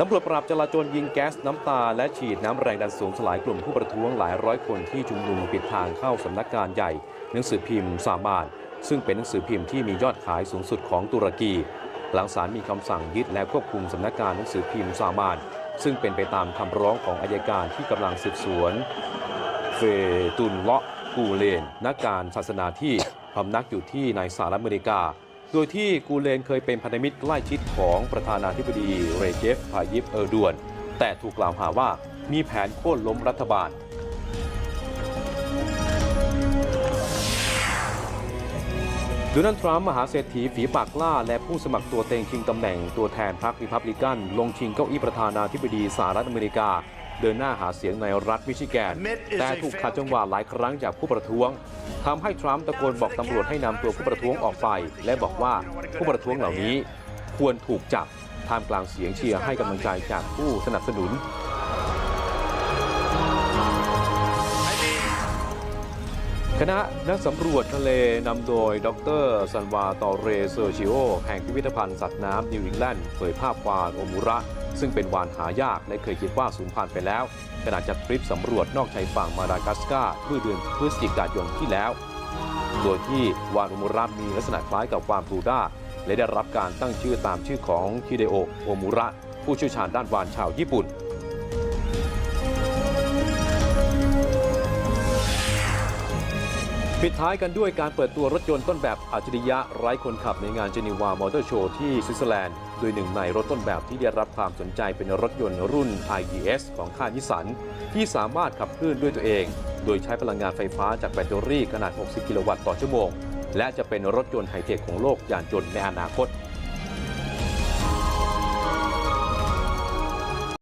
ตำรวจปราบจราจรยิงแก๊สน้ำตา และฉีดน้ำแรงดันสูงสลายกลุ่มผู้ประท้วงหลายร้อยคนที่ชุมนุมปิดทางเข้าสำนักงานใหญ่ หนังสือพิมพ์สามานซึ่งเป็นหนังสือพิมพ์ที่มียอดขายสูงสุดของตุรกี หลังศาลมีคำสั่งยึดและควบคุมสำนักงานหนังสือพิมพ์สามานซึ่งเป็นไปตามคำร้องของอายการที่กำลังสืบสวนเฟตุนเลาะกูเลนนักการศาสนาที่พำนักอยู่ที่ในสหรัฐอเมริกา โดยที่กูเลนเคยเป็นพันธมิตรใกล้ชิดของประธานาธิบดีเรเจฟพายิปเออร์ดวน แต่ถูกกล่าวหาว่ามีแผนโค่นล้มรัฐบาล โดนัลด์ทรัมป์มหาเศรษฐีฝีปากกล้า และผู้สมัครตัวเต็งชิงตำแหน่งตัวแทนพรรคริพับลิกัน ลงชิงเก้าอี้ประธานาธิบดีสหรัฐอเมริกา เดินหน้าหาเสียงในรัฐมิชิแกน แต่ถูกขัดจังหวะหลายครั้งจากผู้ประท้วงทำให้ทรัมป์ตะโกนบอกตำรวจให้นำตัวผู้ประท้วงออกไป และบอกว่าผู้ประท้วงเหล่านี้ควรถูกจับท่ามกลางเสียงเชียร์ให้กำลังใจจากผู้สนับสนุน ณะนักสำรวจทะเลนำโดย ดรซันวาตอเรเซอร์ชิโอ แห่งพิพิธภัณฑ์สัตว์น้ำนิวอิงแลนด์เผยภาพวานโอมูระ ซึ่งเป็นวานหายากและเคยคิดว่าสูญพันธุ์ไปแล้ว ขณะจัดทริปสำรวจนอกชายฝั่งมาดากัสการ์เมื่อเดือนพฤศจิกายนที่แล้ว โดยที่วานโอมูระมีลักษณะคล้ายกับวานบลูด้า และได้รับการตั้งชื่อตามชื่อของคิเดโอโอมูระ ผู้เชี่ยวชาญด้านวานชาวญี่ปุ่น ปิดท้ายกันด้วยการเปิดตัวรถยนต์ต้นแบบอัจฉริยะไร้คนขับในงานเจนีวามอเตอร์โชว์ที่สวิตเซอร์แลนด์ โดยหนึ่งในรถต้นแบบที่ได้รับความสนใจเป็นรถยนต์รุ่น IDS ของค่ายนิสัน ที่สามารถขับเคลื่อนด้วยตัวเอง โดยใช้พลังงานไฟฟ้าจากแบตเตอรี่ขนาด 60 กิโลวัตต์ต่อชั่วโมง และจะเป็นรถยนต์ไฮเทคของโลกอย่างยนต์ในอนาคต